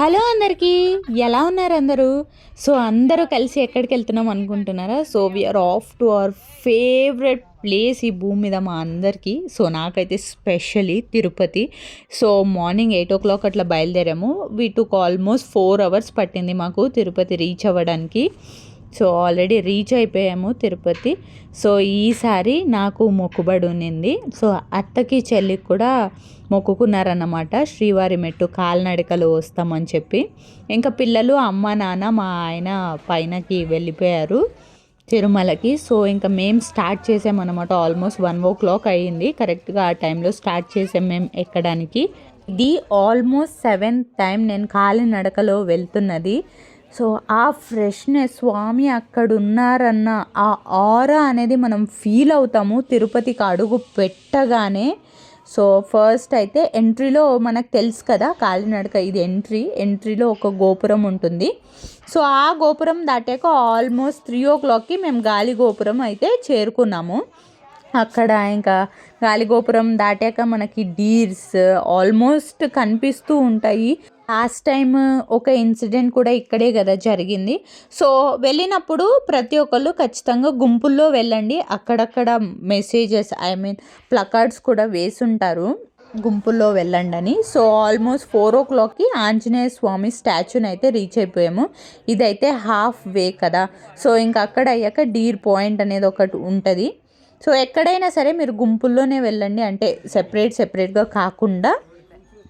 Hello అందరికీ ఎలా ఉన్నారు అందరూ? సో అందరూ కలిసి ఎక్కడికి వెళ్తున్నాం అనుకుంటున్నారా? So we are off to our favourite place ఈ భూమి మీద మా అందరికీ. సో నాకైతే specially Tirupati. So morning eight o'clock అట్లా బయలుదేరాము. We took almost four hours పట్టింది మాకు తిరుపతి రీచ్ అవ్వడానికి. సో ఆల్రెడీ రీచ్ అయిపోయాము తిరుపతి. సో ఈసారి నాకు మొక్కుబడి ఉన్నింది. సో అత్తకి చెల్లికి కూడా మొక్కుకున్నారన్నమాట. శ్రీవారి మెట్టు కాలినడకలు వస్తామని చెప్పి. ఇంకా పిల్లలు అమ్మ నాన్న మా ఆయన పైనకి వెళ్ళిపోయారు తిరుమలకి. సో ఇంకా మేము స్టార్ట్ చేసామన్నమాట. ఆల్మోస్ట్ వన్ ఓ క్లాక్ అయ్యింది. కరెక్ట్గా ఆ టైంలో స్టార్ట్ చేసాం మేము ఎక్కడానికి. ఇది ఆల్మోస్ట్ సెవెంత్ టైం నేను కాలినడకలో వెళ్తున్నది. సో ఆ ఫ్రెష్నెస్ స్వామి అక్కడున్నారన్న ఆ ఆరా అనేది మనం ఫీల్ అవుతాము. తిరుపతికి అడుగు పెట్టగానే సో ఫస్ట్ అయితే ఎంట్రీలో మనకు తెలుసు కదా కాలినడక ఇది ఎంట్రీ ఎంట్రీలో ఒక గోపురం ఉంటుంది. సో ఆ గోపురం దాటాక ఆల్మోస్ట్ త్రీ ఓ క్లాక్కి మేము గాలి గోపురం అయితే చేరుకున్నాము. అక్కడ ఇంకా గాలిగోపురం దాటాక మనకి డీర్స్ ఆల్మోస్ట్ కనిపిస్తూ ఉంటాయి. లాస్ట్ టైం ఒక ఇన్సిడెంట్ కూడా ఇక్కడే కదా జరిగింది. సో వెళ్ళినప్పుడు ప్రతి ఒక్కళ్ళు ఖచ్చితంగా గుంపుల్లో వెళ్ళండి. అక్కడక్కడ మెసేజెస్ ఐ మీన్ ప్లకార్డ్స్ కూడా వేసుంటారు. గుంపుల్లో వెళ్ళండి అని సో ఆల్మోస్ట్ ఫోర్ ఓ క్లాక్కి ఆంజనేయ స్వామి స్టాచ్యూని అయితే రీచ్ అయిపోయాము. ఇదైతే హాఫ్ వే కదా. సో ఇంకా అక్కడ అయ్యాక డీర్ పాయింట్ అనేది ఒకటి ఉంటుంది. సో ఎక్కడైనా సరే మీరు గుంపుల్లోనే వెళ్ళండి. అంటే సెపరేట్ సెపరేట్గా కాకుండా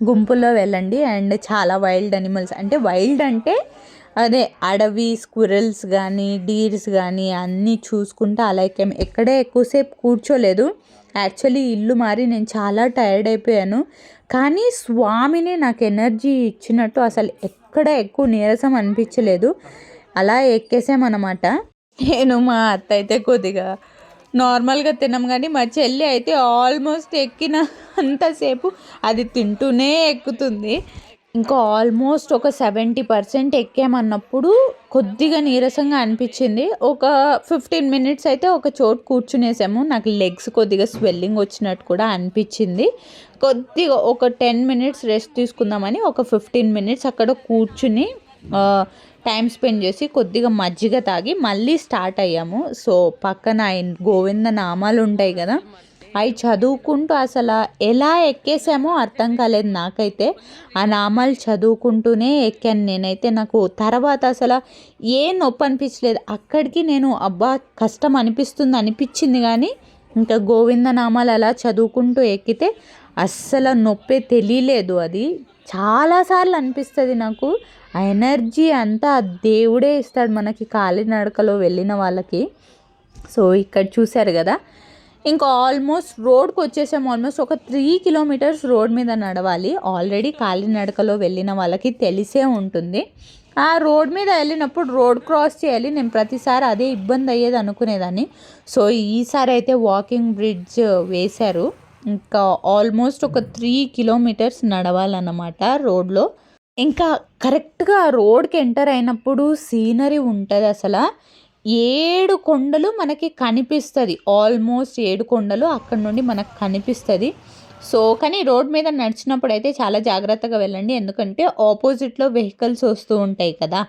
గుంపుల్లో వెళ్ళండి. అండ్ చాలా వైల్డ్ అనిమల్స్ అంటే వైల్డ్ అంటే అదే అడవి స్క్విరల్స్ కానీ డీర్స్ కానీ అన్నీ చూసుకుంటూ అలా ఎక్కాము ఎక్కడే ఎక్కువసేపు కూర్చోలేదు. యాక్చువల్లీ ఇల్లు మారి నేను చాలా టైర్డ్ అయిపోయాను. కానీ స్వామిని నాకు ఎనర్జీ ఇచ్చినట్టు అసలు ఎక్కడ ఎక్కువ నీరసం అనిపించలేదు. అలా ఎక్కేసామన్నమాట. నేను మా అత్త అయితే కొద్దిగా నార్మల్గా తినం కానీ మా చెల్లి అయితే ఆల్మోస్ట్ ఎక్కిన అంతసేపు అది తింటూనే ఎక్కుతుంది. ఇంకా ఆల్మోస్ట్ ఒక సెవెంటీ పర్సెంట్ ఎక్కామన్నప్పుడు కొద్దిగా నీరసంగా అనిపించింది. ఒక ఫిఫ్టీన్ మినిట్స్ అయితే ఒక చోటు కూర్చునేసాము. నాకు లెగ్స్ కొద్దిగా స్వెల్లింగ్ వచ్చినట్టు కూడా అనిపించింది. కొద్దిగా ఒక టెన్ మినిట్స్ రెస్ట్ తీసుకుందామని ఒక ఫిఫ్టీన్ మినిట్స్ అక్కడ కూర్చుని టైం స్పెండ్ చేసి కొద్దిగా మజ్జిగ తాగి మళ్ళీ స్టార్ట్ అయ్యాము. సో పక్కన గోవింద నామాలు ఉంటాయి కదా అవి చదువుకుంటూ అసలు ఎలా ఎక్కేసామో అర్థం కాలేదు నాకైతే. ఆ నామాలు చదువుకుంటూనే ఎక్కాను నేనైతే. నాకు తర్వాత అసలు ఏ నొప్పి అనిపించలేదు. అక్కడికి నేను అబ్బా కష్టం అనిపిస్తుంది అనిపించింది కానీ ఇంకా గోవింద నామాలు అలా చదువుకుంటూ ఎక్కితే అస్సలు నొప్పే తెలియలేదు అది. చాలాసార్లు అనిపిస్తుంది నాకు. ఆ ఎనర్జీ అంతా దేవుడే ఇస్తాడు మనకి కాలినడకలో వెళ్ళిన వాళ్ళకి. సో ఇక్కడ చూశారు కదా ఇంకా ఆల్మోస్ట్ రోడ్కి వచ్చేసాము. ఆల్మోస్ట్ ఒక త్రీ కిలోమీటర్స్ రోడ్ మీద నడవాలి. ఆల్రెడీ కాలినడకలో వెళ్ళిన వాళ్ళకి తెలిసే ఉంటుంది. ఆ రోడ్ మీద వెళ్ళినప్పుడు రోడ్ క్రాస్ చేయాలి. నేను ప్రతిసారి అదే ఇబ్బంది అయ్యేది అనుకునేదాన్ని. సో ఈసారి అయితే వాకింగ్ బ్రిడ్జ్ వేశారు. ఇంకా ఆల్మోస్ట్ ఒక త్రీ కిలోమీటర్స్ నడవాలన్నమాట రోడ్లో. ఇంకా కరెక్ట్గా రోడ్కి ఎంటర్ అయినప్పుడు సీనరీ ఉంటుంది అసలు. ఏడు కొండలు మనకి కనిపిస్తుంది. ఆల్మోస్ట్ ఏడు కొండలు అక్కడ నుండి మనకు కనిపిస్తుంది. సో కానీ రోడ్ మీద నడిచినప్పుడు అయితే చాలా జాగ్రత్తగా వెళ్ళండి. ఎందుకంటే ఆపోజిట్లో వెహికల్స్ వస్తూ ఉంటాయి కదా.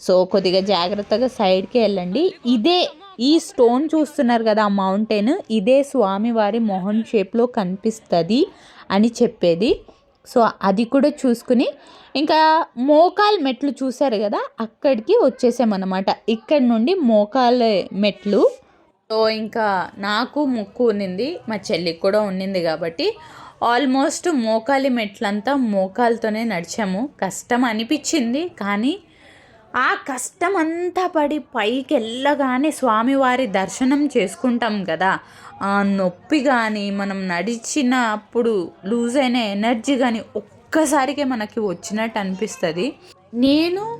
సో కొద్దిగా జాగ్రత్తగా సైడ్కి వెళ్ళండి. ఇదే ఈ స్టోన్ చూస్తున్నారు కదా ఆ మౌంటైన్. ఇదే స్వామివారి మొహన్ షేప్లో కనిపిస్తుంది అని చెప్పేది. సో అది కూడా చూసుకుని ఇంకా మోకాల్ మెట్లు చూసారు కదా అక్కడికి వచ్చేసామన్నమాట. ఇక్కడ నుండి మోకాల్ మెట్లు. సో ఇంకా నాకు ముక్కు ఉన్నింది మా చెల్లికి కూడా ఉన్నింది కాబట్టి ఆల్మోస్ట్ మోకాలి మెట్లంతా మోకాలతోనే నడిచాము. కష్టం అనిపించింది కానీ ఆ కష్టం అంతా పడి పైకి వెళ్ళగానే స్వామివారి దర్శనం చేసుకుంటాం కదా ఆ నొప్పి కానీ మనం నడిచినప్పుడు లూజ్ అయిన ఎనర్జీ కానీ ఒక్కసారికే మనకి వచ్చినట్టు అనిపిస్తుంది. నేను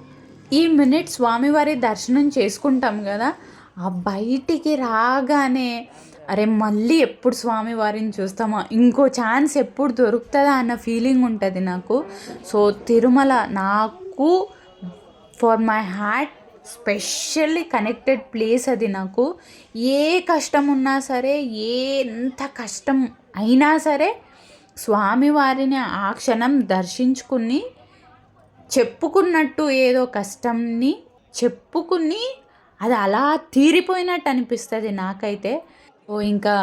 ఈ మినిట్ స్వామివారి దర్శనం చేసుకుంటాం కదా ఆ బయటికి రాగానే అరే మళ్ళీ ఎప్పుడు స్వామివారిని చూస్తామా? ఇంకో ఛాన్స్ ఎప్పుడు దొరుకుతుందా అన్న ఫీలింగ్ ఉంటుంది నాకు. సో తిరుమల నాకు for my heart specially connected place అది నాకు. ఏ కష్టం ఉన్నా సరే ఏ ఎంత కష్టం అయినా సరే స్వామివారిని ఆ క్షణం దర్శించుకుని చెప్పుకున్నట్టు ఏదో కష్టంని చెప్పుకుని అది అలా తీరిపోయినట్టు అనిపిస్తుంది నాకైతే. ఓ ఇంకా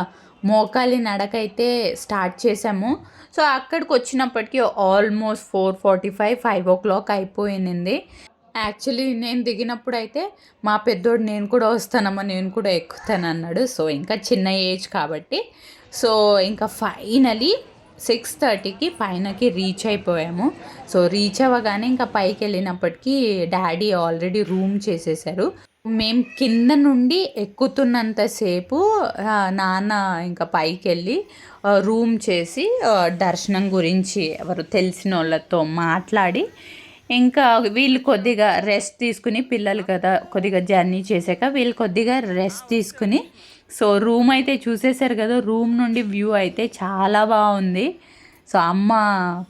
మోకాలి నడకైతే స్టార్ట్ చేసాము సో అక్కడికి వచ్చినప్పటికీ almost four forty five five o'clock అయిపోయింది. యాక్చువల్లీ నేను దిగినప్పుడు అయితే మా పెద్దోడు నేను కూడా వస్తానమ్మా నేను కూడా ఎక్కుతాను అన్నాడు సో ఇంకా చిన్న ఏజ్ కాబట్టి. సో ఇంకా ఫైనలీ సిక్స్ థర్టీకి పైనకి రీచ్ అయిపోయాము. సో రీచ్ అవ్వగానే ఇంకా పైకి వెళ్ళినప్పటికీ డాడీ ఆల్రెడీ రూమ్ చేసేసారు. మేము కింద నుండి ఎక్కుతున్నంతసేపు నాన్న ఇంకా పైకి వెళ్ళి రూమ్ చేసి దర్శనం గురించి ఎవరు తెలిసిన వాళ్ళతో మాట్లాడి ఇంకా వీళ్ళు కొద్దిగా రెస్ట్ తీసుకుని పిల్లలు కదా కొద్దిగా జర్నీ చేశాక వీళ్ళు కొద్దిగా రెస్ట్ తీసుకుని సో రూమ్ అయితే చూసేశారు కదా రూమ్ నుండి వ్యూ అయితే చాలా బాగుంది. సో అమ్మ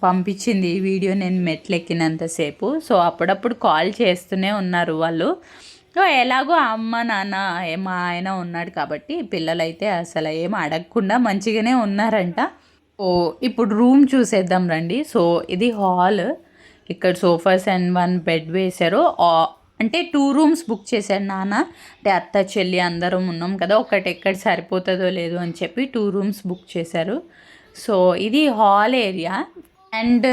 పంపించింది ఈ వీడియో నేను మెట్లెక్కినంతసేపు. సో అప్పుడప్పుడు కాల్ చేస్తూనే ఉన్నారు వాళ్ళు. సో ఎలాగో అమ్మ నాన్న మా ఆయన ఉన్నాడు కాబట్టి పిల్లలైతే అసలు ఏం అడగకుండా మంచిగానే ఉన్నారంట. ఓ ఇప్పుడు రూమ్ చూసేద్దాం రండి. సో ఇది హాల్. ఇక్కడ సోఫాస్ అండ్ వన్ బెడ్ వేశారు. అంటే టూ రూమ్స్ బుక్ చేశాడు నాన్న. అంటే అత్త చెల్లి అందరం ఉన్నాం కదా ఒకటి ఎక్కడ సరిపోతుందో లేదో అని చెప్పి టూ రూమ్స్ బుక్ చేశారు. సో ఇది హాల్ ఏరియా. అండ్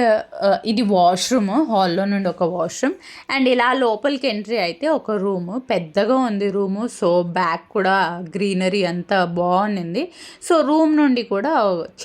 ఇది వాష్రూమ్ హాల్లో నుండి ఒక వాష్రూమ్. అండ్ ఇలా లోపలికి ఎంట్రీ అయితే ఒక రూమ్. పెద్దగా ఉంది రూము సో బ్యాక్ కూడా గ్రీనరీ అంతా బాగుంది సో రూమ్ నుండి కూడా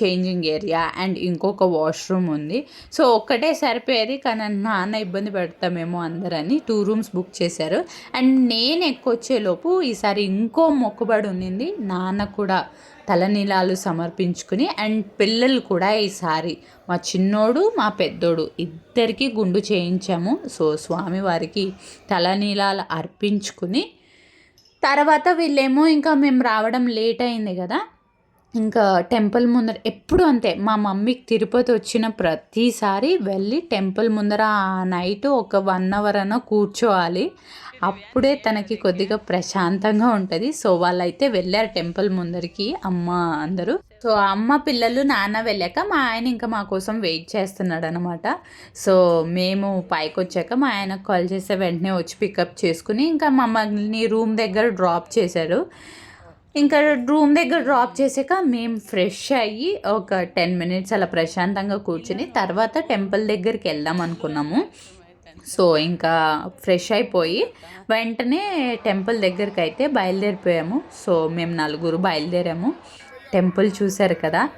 చేంజింగ్ ఏరియా అండ్ ఇంకొక వాష్రూమ్ ఉంది. సో ఒక్కటే సరిపోయేది కానీ నాన్న ఇబ్బంది పెడతామేమో అందరని టూ రూమ్స్ బుక్ చేశారు. అండ్ నేను ఎక్కువచ్చేలోపు ఈసారి ఇంకో మొక్కుబడి ఉండింది నాన్న కూడా తలనీలాలు సమర్పించుకుని అండ్ పిల్లలు కూడా ఈసారి మా చిన్నోడు మా పెద్దోడు ఇద్దరికి గుండు చేయించాము. సో స్వామివారికి తలనీలాలు అర్పించుకుని తర్వాత వీళ్ళేమో ఇంకా మేము రావడం లేట్ అయింది కదా. ఇంకా టెంపుల్ ముందర ఎప్పుడు అంతే మా మమ్మీకి తిరుపతి వచ్చిన ప్రతిసారి వెళ్ళి టెంపుల్ ముందర ఆ నైట్ ఒక వన్ అవర్ అన్న కూర్చోవాలి. అప్పుడే తనకి కొద్దిగా ప్రశాంతంగా ఉంటుంది. సో వాళ్ళైతే వెళ్ళారు టెంపుల్ ముందరికి అమ్మ అందరూ. సో అమ్మ పిల్లలు నాన్న వెళ్ళాక మా ఆయన ఇంకా మా కోసం వెయిట్ చేస్తున్నాడు అనమాట సో మేము పైకి వచ్చాక మా ఆయనకు కాల్ చేస్తే వెంటనే వచ్చి పికప్ చేసుకుని ఇంకా మమ్మల్ని రూమ్ దగ్గర డ్రాప్ చేశారు. ఇంకా రూమ్ దగ్గర డ్రాప్ చేసాక మేము ఫ్రెష్ అయ్యి ఒక టెన్ మినిట్స్ అలా ప్రశాంతంగా కూర్చుని తర్వాత టెంపుల్ దగ్గరికి వెళ్దాం అనుకున్నాము. సో ఇంకా ఫ్రెష్ అయిపోయి వెంటనే టెంపుల్ దగ్గరికి అయితే బయలుదేరిపోయాము. సో మేము నలుగురు బయలుదేరాము. టెంపుల్ చూశారు కదా?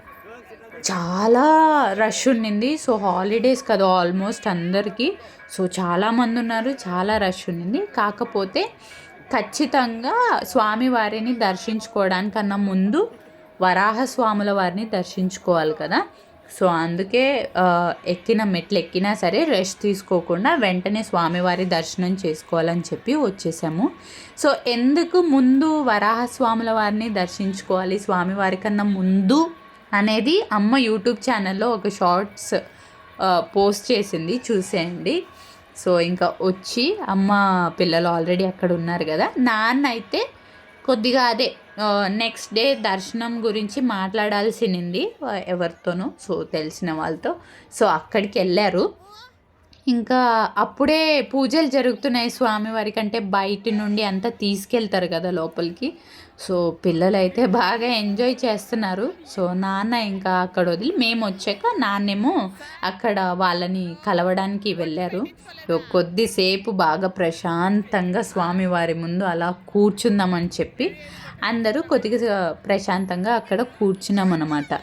చాలా రష్ ఉండింది సో హాలిడేస్ కదా ఆల్మోస్ట్ అందరికీ. సో చాలామంది ఉన్నారు. చాలా రష్ ఉండింది కాకపోతే ఖచ్చితంగా స్వామివారిని దర్శించుకోవడానికన్నా ముందు వరాహస్వాముల వారిని దర్శించుకోవాలి కదా. సో అందుకే ఎక్కిన మెట్లు ఎక్కినా సరే రెస్ట్ తీసుకోకుండా వెంటనే స్వామివారి దర్శనం చేసుకోవాలని చెప్పి వచ్చేసాము. సో ఎందుకు ముందు వరాహస్వాముల వారిని దర్శించుకోవాలి? స్వామివారి కన్నా ముందు అనేది అమ్మ యూట్యూబ్ ఛానల్లో ఒక షార్ట్స్ పోస్ట్ చేసింది. చూసేయండి. సో ఇంకా వచ్చి అమ్మ పిల్లలు ఆల్రెడీ అక్కడ ఉన్నారు కదా. నాన్న అయితే కొద్దిగా అదే నెక్స్ట్ డే దర్శనం గురించి మాట్లాడాల్సింది ఎవరితోనూ సో తెలిసిన వాళ్ళతో. సో అక్కడికి వెళ్ళారు. ఇంకా అప్పుడే పూజలు జరుగుతున్నాయి స్వామివారి కంటే బయట నుండి అంతా తీసుకెళ్తారు కదా లోపలికి. సో పిల్లలైతే బాగా ఎంజాయ్ చేస్తున్నారు. సో నాన్న ఇంకా అక్కడ వదిలి మేము వచ్చాక నాన్నేమో అక్కడ వాళ్ళని కలవడానికి వెళ్ళారు. కొద్దిసేపు బాగా ప్రశాంతంగా స్వామివారి ముందు అలా కూర్చుందామని చెప్పి అందరూ కొద్దిగా ప్రశాంతంగా అక్కడ కూర్చున్నాం అనమాట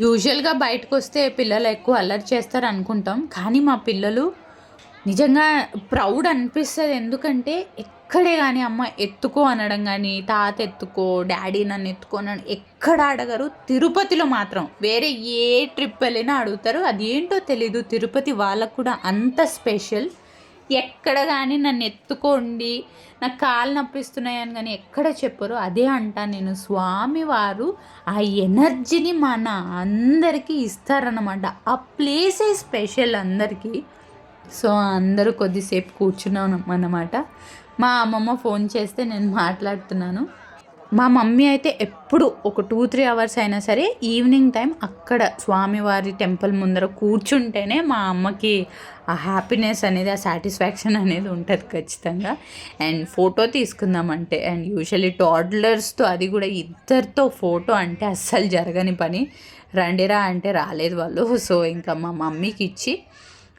యూజువల్గా బయటకు వస్తే పిల్లలు ఎక్కువ అల్లరి చేస్తారు అనుకుంటాం. కానీ మా పిల్లలు నిజంగా ప్రౌడ్ అనిపిస్తుంది. ఎందుకంటే ఎక్కడే కానీ అమ్మ ఎత్తుకో అనడం కానీ తాత ఎత్తుకో డాడీ నన్ను ఎత్తుకో ఎక్కడ అడగరు. తిరుపతిలో మాత్రం వేరే ఏ ట్రిప్ వెళ్ళినా అడుగుతారు. అది ఏంటో తెలీదు. తిరుపతి వాళ్ళకు కూడా అంత స్పెషల్. ఎక్కడ కానీ నన్ను ఎత్తుకోండి నాకు కాలు నొప్పిస్తున్నాయని కానీ ఎక్కడ చెప్పరు. అదే అంటా నేను. స్వామివారు ఆ ఎనర్జీని మన అందరికీ ఇస్తారనమాట ఆ ప్లేసే స్పెషల్ అందరికీ. సో అందరూ కొద్దిసేపు కూర్చున్నాం అన్నమాట. మా అమ్మమ్మ ఫోన్ చేస్తే నేను మాట్లాడుతున్నాను. మా మమ్మీ అయితే ఎప్పుడు ఒక టూ త్రీ అవర్స్ అయినా సరే ఈవినింగ్ టైం అక్కడ స్వామివారి టెంపుల్ ముందర కూర్చుంటేనే మా అమ్మకి ఆ హ్యాపీనెస్ అనేది ఆ సాటిస్ఫాక్షన్ అనేది ఉంటుంది ఖచ్చితంగా. అండ్ ఫోటో తీసుకుందామంటే అండ్ యూజువలీ టాడ్లర్స్తో అది కూడా ఇద్దరితో ఫోటో అంటే అస్సలు జరగని పని. రండిరా అంటే రాలేదు వాళ్ళు. సో ఇంకా మా మమ్మీకి ఇచ్చి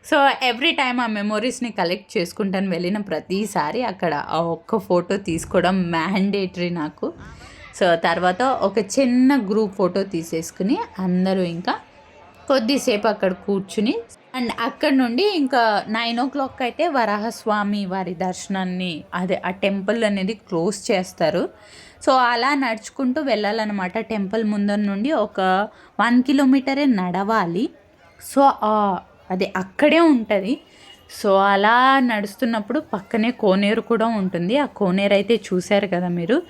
సో ఎవ్రీ టైం ఆ మెమొరీస్ని కలెక్ట్ చేసుకుంటాను వెళ్ళిన ప్రతిసారి అక్కడ ఆ ఒక్క ఫోటో తీసుకోవడం మ్యాండేటరీ నాకు. సో తర్వాత ఒక చిన్న గ్రూప్ ఫోటో తీసేసుకుని అందరూ ఇంకా కొద్దిసేపు అక్కడ కూర్చుని అండ్ అక్కడ నుండి ఇంకా నైన్ ఓ క్లాక్ అయితే వరాహస్వామి వారి దర్శనాన్ని అదే ఆ టెంపుల్ అనేది క్లోజ్ చేస్తారు. సో అలా నడుచుకుంటూ వెళ్ళాలన్నమాట. టెంపుల్ ముందర నుండి ఒక వన్ కిలోమీటరే నడవాలి. సో అది అక్కడే ఉంటుంది. సో అలా నడుస్తున్నప్పుడు పక్కనే కోనేరు కూడా ఉంటుంది. ఆ కోనేరు అయితే చూశారు కదా మీరు?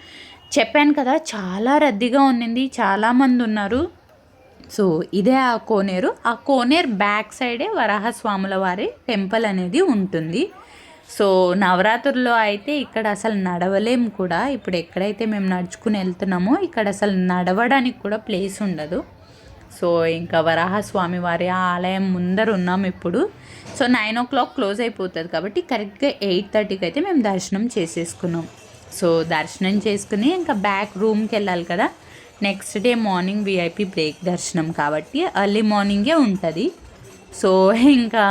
చెప్పాను కదా చాలా రద్దీగా ఉన్నింది చాలామంది ఉన్నారు. సో ఇదే ఆ కోనేరు. ఆ కోనేరు బ్యాక్ సైడే వరాహస్వాముల వారి టెంపుల్ అనేది ఉంటుంది. సో నవరాత్రుల్లో అయితే ఇక్కడ అసలు నడవలేం కూడా. ఇప్పుడు ఎక్కడైతే మేము నడుచుకుని వెళ్తున్నామో ఇక్కడ అసలు నడవడానికి కూడా ప్లేస్ ఉండదు. సో ఇంకా వరాహస్వామి వారి ఆలయం ముందర ఉన్నాం ఇప్పుడు. So nine o'clock close అయిపోతుంది కాబట్టి కరెక్ట్గా ఎయిట్ థర్టీకి అయితే మేము దర్శనం చేసేసుకున్నాం. సో దర్శనం చేసుకుని ఇంకా బ్యాక్ రూమ్కి వెళ్ళాలి కదా. Next day morning VIP break దర్శనం కాబట్టి ఎర్లీ మార్నింగే ఉంటుంది. సో ఇంకా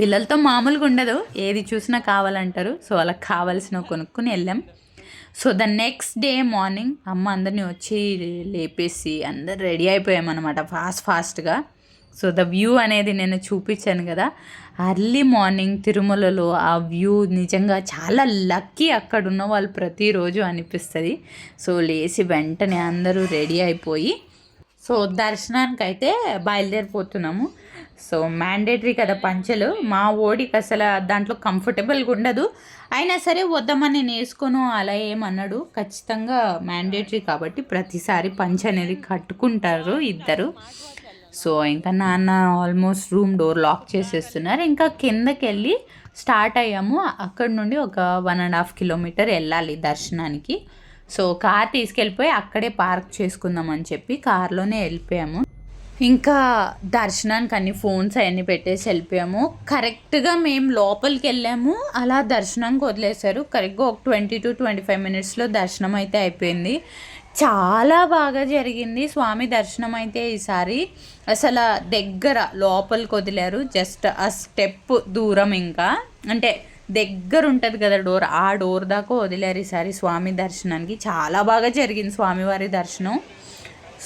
పిల్లలతో మామూలుగా ఉండదు. ఏది చూసినా కావాలంటారు. సో అలా కావాల్సిన కొనుక్కొని వెళ్ళాం. So the next day morning అమ్మ అందరినీ వచ్చి లేపేసి అందరు రెడీ అయిపోయామన్నమాట ఫాస్ట్ ఫాస్ట్గా సో ద వ్యూ అనేది నేను చూపించాను కదా. అర్లీ మార్నింగ్ తిరుమలలో ఆ వ్యూ నిజంగా చాలా లక్కీ అక్కడ ఉన్న వాళ్ళు ప్రతిరోజు అనిపిస్తుంది. సో లేచి వెంటనే అందరూ రెడీ అయిపోయి సో దర్శనానికి అయితే బయలుదేరిపోతున్నాము. సో మ్యాండేటరీ కదా పంచెలు. మా ఓడికి అసలు దాంట్లో కంఫర్టబుల్గా ఉండదు. అయినా సరే వద్దామని నేసుకోను అలా ఏమన్నాడు ఖచ్చితంగా మ్యాండేటరీ కాబట్టి ప్రతిసారి పంచ అనేది కట్టుకుంటారు ఇద్దరు. సో ఇంకా నాన్న ఆల్మోస్ట్ రూమ్ డోర్ లాక్ చేసేస్తున్నారు. ఇంకా కిందకి వెళ్ళి స్టార్ట్ అయ్యాము. అక్కడ నుండి ఒక వన్ అండ్ హాఫ్ కిలోమీటర్ వెళ్ళాలి దర్శనానికి. సో కార్ తీసుకెళ్ళిపోయి అక్కడే పార్క్ చేసుకుందాం అని చెప్పి కార్లోనే వెళ్ళిపోయాము. ఇంకా దర్శనానికి అన్ని ఫోన్స్ అవన్నీ పెట్టేసి వెళ్ళిపోయాము. కరెక్ట్గా మేము లోపలికి వెళ్ళాము. అలా దర్శనానికి వదిలేశారు. కరెక్ట్గా ఒక ట్వంటీ టు ట్వంటీ ఫైవ్ మినిట్స్లో దర్శనం అయితే అయిపోయింది. చాలా బాగా జరిగింది స్వామి దర్శనం అయితే ఈసారి. అసలు దగ్గర లోపలికి వదిలేరు. జస్ట్ ఆ స్టెప్ దూరం ఇంకా. అంటే దగ్గర ఉంటుంది కదా డోర్ ఆ డోర్ దాకా వదిలేరు ఈసారి స్వామి దర్శనానికి. చాలా బాగా జరిగింది స్వామివారి దర్శనం.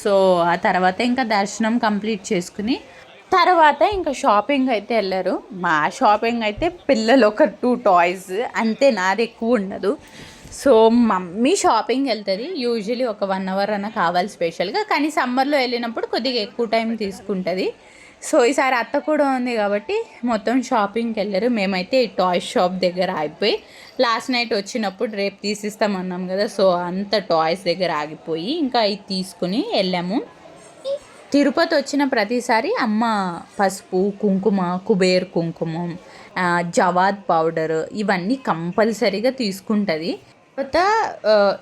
సో ఆ తర్వాత ఇంకా దర్శనం కంప్లీట్ చేసుకుని తర్వాత ఇంకా షాపింగ్ అయితే వెళ్ళారు. మా షాపింగ్ అయితే పిల్లలు ఒక టూ టాయ్స్ అంతే నాది ఎక్కువ ఉండదు. సో మమ్మీ షాపింగ్ వెళ్తుంది. యూజువలీ ఒక వన్ అవర్ అన్న కావాలి స్పెషల్గా కానీ సమ్మర్లో వెళ్ళినప్పుడు కొద్దిగా ఎక్కువ టైం తీసుకుంటుంది. సో ఈసారి అత్త కూడా ఉంది కాబట్టి మొత్తం షాపింగ్కి వెళ్ళారు. మేమైతే ఈ టాయ్ షాప్ దగ్గర అయిపోయి లాస్ట్ నైట్ వచ్చినప్పుడు రేపు తీసిస్తామన్నాం కదా సో అంత టాయ్స్ దగ్గర ఆగిపోయి ఇంకా ఇది తీసుకుని వెళ్ళాము. తిరుపతి వచ్చిన ప్రతిసారి అమ్మ పసుపు కుంకుమ కుబేర్ కుంకుమం జవాద్ పౌడర్ ఇవన్నీ కంపల్సరీగా తీసుకుంటుంది. తర్వాత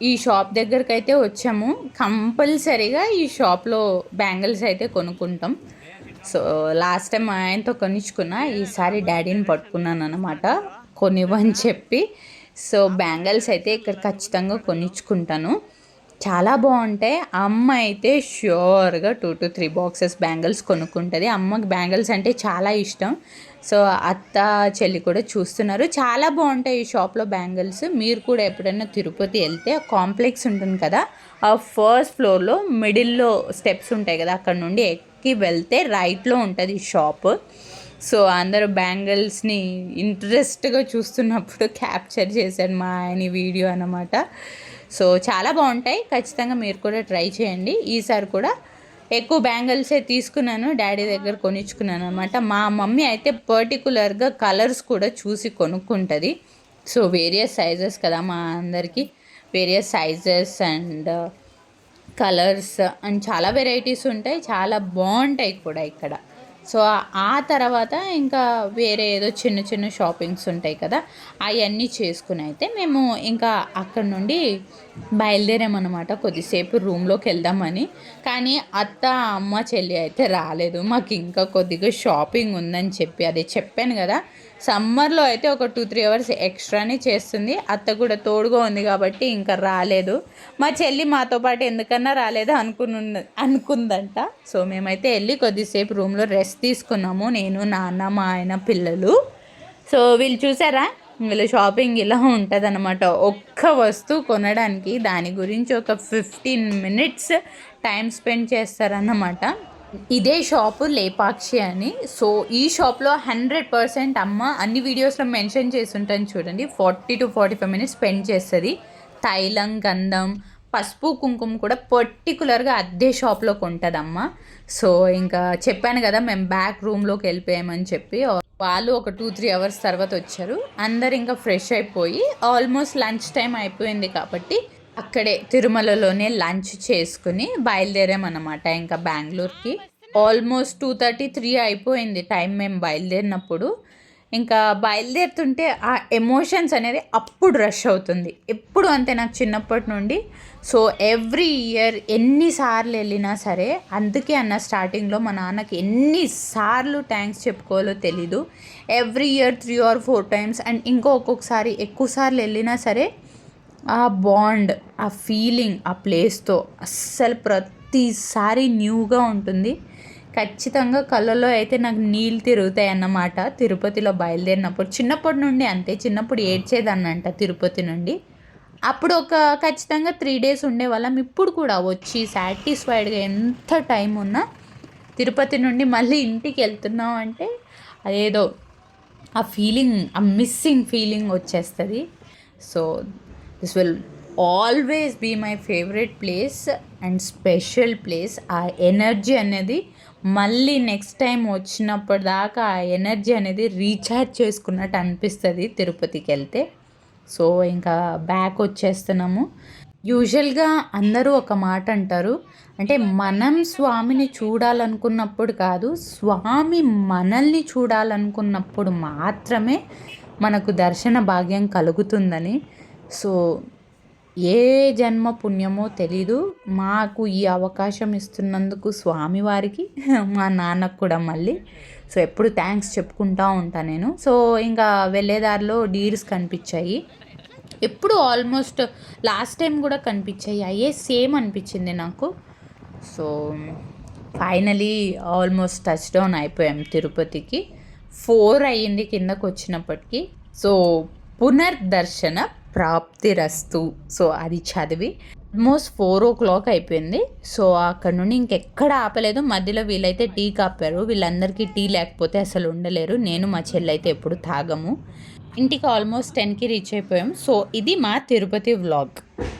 ఈ షాప్ దగ్గరికి అయితే వచ్చాము. కంపల్సరీగా ఈ షాప్లో బ్యాంగిల్స్ అయితే కొనుక్కుంటాం. సో లాస్ట్ టైం ఆయనతో కొనిచ్చుకున్నా ఈసారి డాడీని పట్టుకున్నాను అనమాట కొనివ్వని చెప్పి. సో బ్యాంగిల్స్ అయితే ఇక్కడ ఖచ్చితంగా కొనిచ్చుకుంటాను. చాలా బాగుంటాయి. అమ్మ అయితే ష్యూర్గా two to three boxes bangles కొనుక్కుంటుంది. అమ్మకి బ్యాంగిల్స్ అంటే చాలా ఇష్టం. సో అత్త చెల్లి కూడా చూస్తున్నారు. చాలా బాగుంటాయి ఈ షాప్లో బ్యాంగిల్స్. మీరు కూడా ఎప్పుడైనా తిరుపతి వెళ్తే కాంప్లెక్స్ ఉంటుంది కదా ఆ ఫస్ట్ ఫ్లోర్లో మిడిల్లో స్టెప్స్ ఉంటాయి కదా అక్కడ నుండి కి వెళ్తే రైట్లో ఉంటుంది ఈ షాప్. సో అందరూ బ్యాంగిల్స్ని ఇంట్రెస్ట్గా చూస్తున్నప్పుడు క్యాప్చర్ చేశాడు మా ఆయన వీడియో అనమాట సో చాలా బాగుంటాయి. ఖచ్చితంగా మీరు కూడా ట్రై చేయండి. ఈసారి కూడా ఎక్కువ బ్యాంగిల్సే తీసుకున్నాను. డాడీ దగ్గర కొనిచ్చుకున్నాను అనమాట మా మమ్మీ అయితే పర్టికులర్గా కలర్స్ కూడా చూసి కొనుక్కుంటుంది. సో వేరియస్ సైజెస్ కదా మా అందరికీ. Various sizes and colours and చాలా వెరైటీస్ ఉంటాయి. చాలా బాగుంటాయి కూడా ఇక్కడ. సో ఆ తర్వాత ఇంకా వేరే ఏదో చిన్న చిన్న షాపింగ్స్ ఉంటాయి కదా అవన్నీ చేసుకుని అయితే మేము ఇంకా అక్కడ నుండి బయలుదేరామన్నమాట కొద్దిసేపు రూమ్లోకి వెళ్దామని. కానీ అత్త అమ్మ చెల్లి అయితే రాలేదు. మాకు ఇంకా కొద్దిగా షాపింగ్ ఉందని చెప్పి అదే చెప్పాను కదా సమ్మర్లో అయితే ఒక టూ త్రీ అవర్స్ ఎక్స్ట్రానే చేస్తుంది. అత్త కూడా తోడుగా ఉంది కాబట్టి ఇంకా రాలేదు. మా చెల్లి మాతో పాటు ఎందుకన్నా రాలేదు అనుకున్న అనుకుందంట. సో మేమైతే వెళ్ళి కొద్దిసేపు రూమ్లో రెస్ట్ తీసుకున్నాము. నేను నాన్న మా ఆయన పిల్లలు. సో వీళ్ళు చూసారా? వీళ్ళు షాపింగ్ ఇలా ఉంటుందన్నమాట. ఒక్క వస్తువు కొనడానికి దాని గురించి ఒక ఫిఫ్టీన్ మినిట్స్ టైం స్పెండ్ చేస్తారన్నమాట. ఇదే షాపు లేపాక్షి అని. సో ఈ షాప్లో హండ్రెడ్ పర్సెంట్ అమ్మ అన్ని వీడియోస్లో మెన్షన్ చేసి ఉంటాను చూడండి. Forty to forty five minutes spend చేస్తుంది. తైలం గంధం పసుపు కుంకుమ కూడా పర్టికులర్గా అదే షాప్లో కొంటుందమ్మ. సో ఇంకా చెప్పాను కదా మేము బ్యాక్ రూమ్లోకి వెళ్ళిపోయామని చెప్పి. వాళ్ళు ఒక టూ త్రీ అవర్స్ తర్వాత వచ్చారు. అందరు ఇంకా ఫ్రెష్ అయిపోయి ఆల్మోస్ట్ లంచ్ టైం అయిపోయింది కాబట్టి అక్కడే తిరుమలలోనే లంచ్ చేసుకుని బయలుదేరామన్నమాట ఇంకా బెంగళూరుకి. ఆల్మోస్ట్ టూ థర్టీ త్రీ అయిపోయింది టైం మేము బయలుదేరినప్పుడు. ఇంకా బయలుదేరుతుంటే ఆ ఎమోషన్స్ అనేది అప్పుడు రష్ అవుతుంది. ఎప్పుడు అంతే నాకు చిన్నప్పటి నుండి. సో ఎవ్రీ ఇయర్ ఎన్నిసార్లు వెళ్ళినా సరే అందుకే అన్న స్టార్టింగ్లో మా నాన్నకి ఎన్నిసార్లు థ్యాంక్స్ చెప్పుకోవాలో తెలీదు. Every year three or four times and ఇంకో ఒక్కొక్కసారి ఎక్కువసార్లు వెళ్ళినా సరే ఆ బాండ్ ఆ ఫీలింగ్ ఆ ప్లేస్తో అస్సలు ప్రతిసారి న్యూగా ఉంటుంది. ఖచ్చితంగా కళ్ళలో అయితే నాకు నీళ్ళు తిరుగుతాయి అన్నమాట తిరుపతిలో బయలుదేరినప్పుడు చిన్నప్పటి నుండి అంతే చిన్నప్పుడు ఏడ్చేదాన్నంట తిరుపతి నుండి. అప్పుడు ఒక ఖచ్చితంగా త్రీ డేస్ ఉండేవాళ్ళం. ఇప్పుడు కూడా వచ్చి సాటిస్ఫైడ్గా ఎంత టైం ఉన్నా తిరుపతి నుండి మళ్ళీ ఇంటికి వెళ్తున్నాం అంటే అదేదో ఆ ఫీలింగ్ ఆ మిస్సింగ్ ఫీలింగ్ వచ్చేస్తుంది. So this will always be my favourite place and special place ఆ ఎనర్జీ అనేది మళ్ళీ నెక్స్ట్ టైం వచ్చినప్పుడు దాకా ఆ ఎనర్జీ అనేది రీఛార్జ్ చేసుకున్నట్టు అనిపిస్తుంది తిరుపతికి వెళ్తే. సో ఇంకా బ్యాక్ వచ్చేస్తున్నాము. యూజువల్గా అందరూ ఒక మాట అంటారు. అంటే మనం స్వామిని చూడాలనుకున్నప్పుడు కాదు స్వామి మనల్ని చూడాలనుకున్నప్పుడు మాత్రమే మనకు దర్శన భాగ్యం కలుగుతుందని. సో ఏ జన్మ పుణ్యమో తెలీదు. మాకు ఈ అవకాశం ఇస్తున్నందుకు స్వామివారికి మా నాన్నకు కూడా మళ్ళీ. సో ఎప్పుడు థ్యాంక్స్ చెప్పుకుంటూ ఉంటాను నేను. సో ఇంకా వెళ్ళేదారిలో డీర్స్ కనిపించాయి. ఎప్పుడు ఆల్మోస్ట్ లాస్ట్ టైం కూడా కనిపించాయి. అయ్యే సేమ్ అనిపించింది నాకు. So finally almost touch down అయిపోయాం తిరుపతికి. ఫోర్ అయ్యింది కిందకు వచ్చినప్పటికీ సో పునర్దర్శన. ప్రాప్తిరస్తు. సో అది చదివి ఆల్మోస్ట్ ఫోర్ ఓ క్లాక్ అయిపోయింది. సో అక్కడ నుండి ఇంకెక్కడ ఆపలేదు. మధ్యలో వీళ్ళైతే టీ కాపారు. వీళ్ళందరికీ టీ లేకపోతే అసలు ఉండలేరు. నేను మా చెల్లి అయితే ఎప్పుడు తాగము. ఇంటికి ఆల్మోస్ట్ టెన్కి రీచ్ అయిపోయాం. సో ఇది మా తిరుపతి వ్లాగ్.